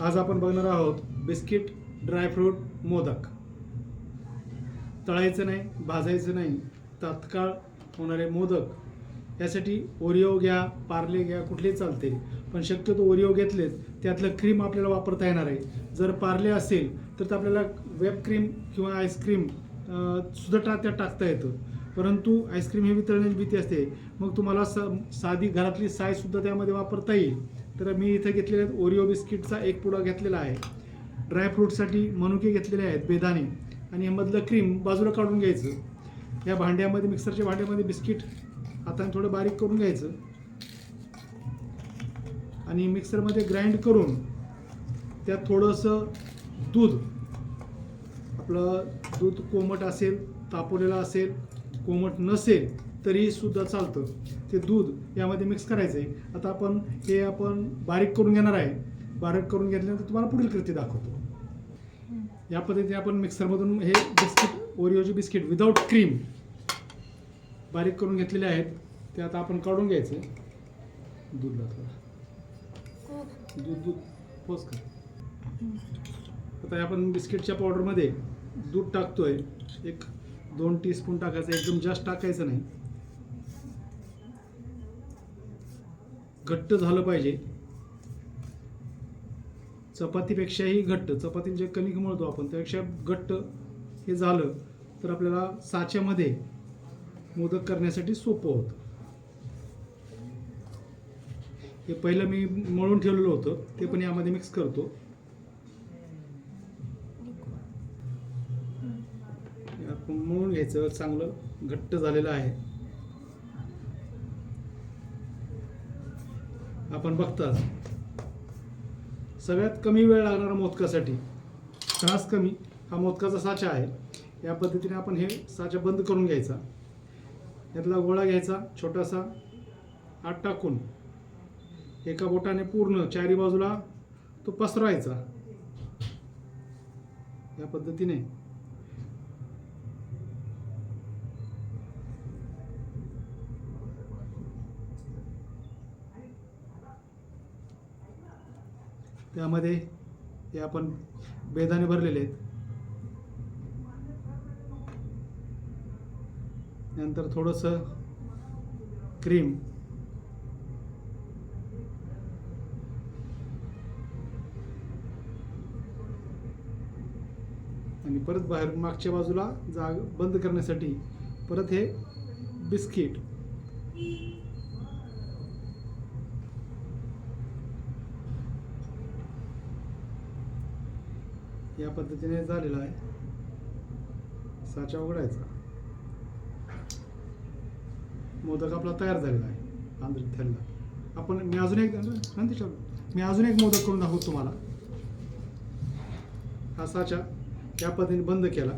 आज आपण बघणार आहोत बिस्किट ड्रायफ्रूट मोदक. तळायचं नाही भाजायचं नाही तात्काळ होणारे मोदक. यासाठी ओरिओ घ्या पार्ले घ्या कुठले चालते. पण शक्यतो ओरिओ घेतलेत त्यातलं क्रीम आपल्याला वापरता येणार आहे. जर पार्ले असेल तर ते आपल्याला वेब क्रीम किंवा आईस्क्रीम सुद्धा टा त्यात टाकता येतं. परंतु आईस्क्रीम हे वितळण्याची भीती असते. मग तुम्हाला स साधी घरातली सायसुद्धा त्यामध्ये वापरता येईल. तर मी इथं घेतलेले आहेत ओरिओ बिस्किटचा एक पुडा घेतलेला आहे. ड्रायफ्रूटसाठी मनुके घेतलेले आहेत बेदाणे. आणि यामधलं क्रीम बाजूला काढून घ्यायचं. या भांड्यामध्ये मिक्सरच्या भांड्यामध्ये बिस्किट हाताने थोडं बारीक करून घ्यायचं. आणि मिक्सरमध्ये ग्राइंड करून त्यात थोडंसं दूध. आपलं दूध कोमट असेल तापवलेलं असेल कोमट नसेल तरी सुद्धा चालतं. ते दूध यामध्ये मिक्स करायचं आहे आता आपण हे आपण बारीक करून घेणार आहे. बारीक करून घेतल्यानंतर तुम्हाला पुढील कृती दाखवतो. या पद्धतीने आपण मिक्सरमधून हे बिस्किट ओरिओचे बिस्किट विदाऊट क्रीम बारीक करून घेतलेले आहेत. ते आता आपण काढून घ्यायचे. दूधला थोडं. दूध दूध. पोच कर. आता आपण बिस्किटच्या पावडरमध्ये दूध टाकतोय. एक दोन टीस्पून टाकायचं एकदम जास्त टाकायचं नाही. घट्ट झालं पाहिजे. चपातीपेक्षाही घट्ट चपातीला जे कणिक मळतो आपण त्यापेक्षा घट्ट हे झालं तर आपल्याला साच्यामध्ये मोदक करण्यासाठी सोपं होतं. हे पहिलं मी मळून ठेवलेलं होतं ते पण यामध्ये मिक्स करतो. हे घ्यायचं चांगलं घट्ट झालेलं आहे. आपण बघताच. सगळ्यात कमी वेळ लागणारा मोदकासाठी त्रास कमी हा मोदकाचा साचा आहे. या पद्धतीने आपण हे साचा बंद करून घ्यायचा. यातला गोळा घ्यायचा छोटासा आत टाकून. एका बोटाने पूर्ण चारी बाजूला तो पसरवायचा. या पद्धतीने त्यामध्ये हे आपण बेदाणे भरलेले आहेत. नंतर थोडंसं क्रीम. आणि परत बाहेर मागच्या बाजूला जाग बंद करण्यासाठी परत हे बिस्किट. या पद्धतीने झालेला आहे. साचा उघडायचा. मोदक आपला तयार झालेला आहे आंध्र थेरला आपण मी अजून एक नंतर चालू. मी अजून एक मोदक करून दाखवतो तुम्हाला. हा साचा या पद्धतीने बंद केला.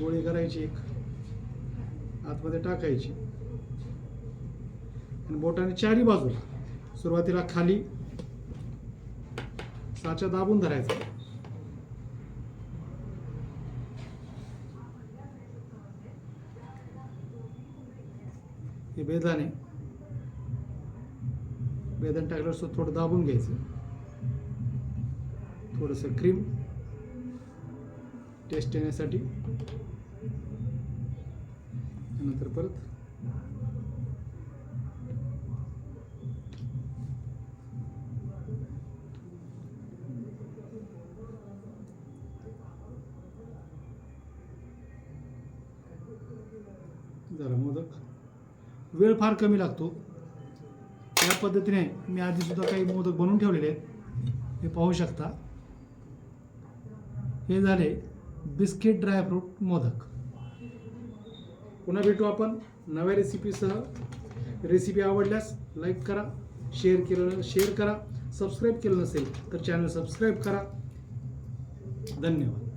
गोळी करायची एक. आतमध्ये टाकायची. आणि बोटाने चारी बाजूला सुरुवातीला खाली साचा दाबून धरायचा. हे बेदाने बेदान टाकल्यावर थोडं दाबून घ्यायचं. थोडंसं क्रीम टेस्ट येण्यासाठी. नंतर परत जरा मोदक वेळ फार कमी लागतो. या पद्धतीने मी आधी सुद्धा काही मोदक बनवून ठेवलेले आहेत. हे पाहू शकता. हे झाले बिस्किट ड्रायफ्रूट मोदक. पुन्हा भेटू आपण नव्या रेसिपीसह. रेसिपी आवडल्यास लाईक करा शेअर केलं शेअर करा सबस्क्राईब केलं नसेल तर चॅनल सबस्क्राईब करा. धन्यवाद.